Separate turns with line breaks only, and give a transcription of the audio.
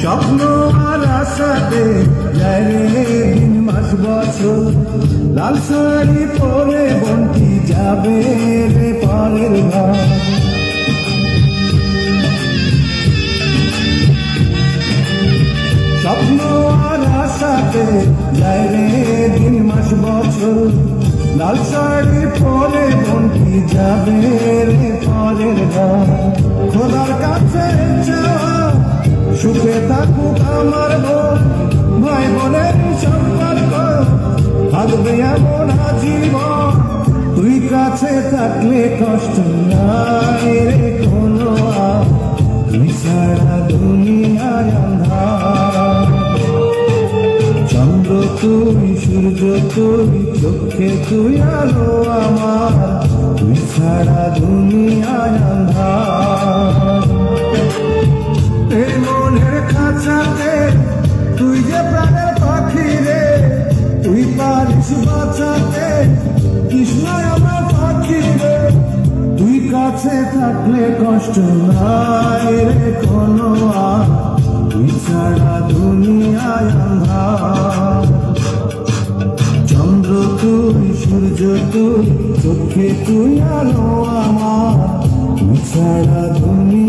স্বপ্ন আর আশাতে যায় দিন মাস বছর। লাল শাড়ি পরে বন্টি যাবে রে পরের ঘর। স্বপ্ন আর আশাতে যায় দিন মাস বছর। লাল শাড়ি পরে বন্টি যাবে রে থাকুক আমার ভাই সম্পর্ক, থাকবে এমন তুই কাছে থাকলে কষ্ট নাই রে কোনো ছাড়া দুনিয়ায় আন্ধার চন্দ্র তুই, সূর্য তুই, চোখে তুই আলো আমার। তুই ছাড়া দুনিয়ায় খাঁচাতে তুই যে প্রাণের পাখি রে, তুই পারিস বাঁচাতে, কৃষ্ণ আমার পাখি রে। তুই কাছে থাকলে কষ্ট নাই রে কোনো আর, তুই ছাড়া দুনিয়ায় আন্ধার। চন্দ্র তুই, সূর্য তুই, চোখে তুই আলো আমার, তুই ছাড়া আন্ধার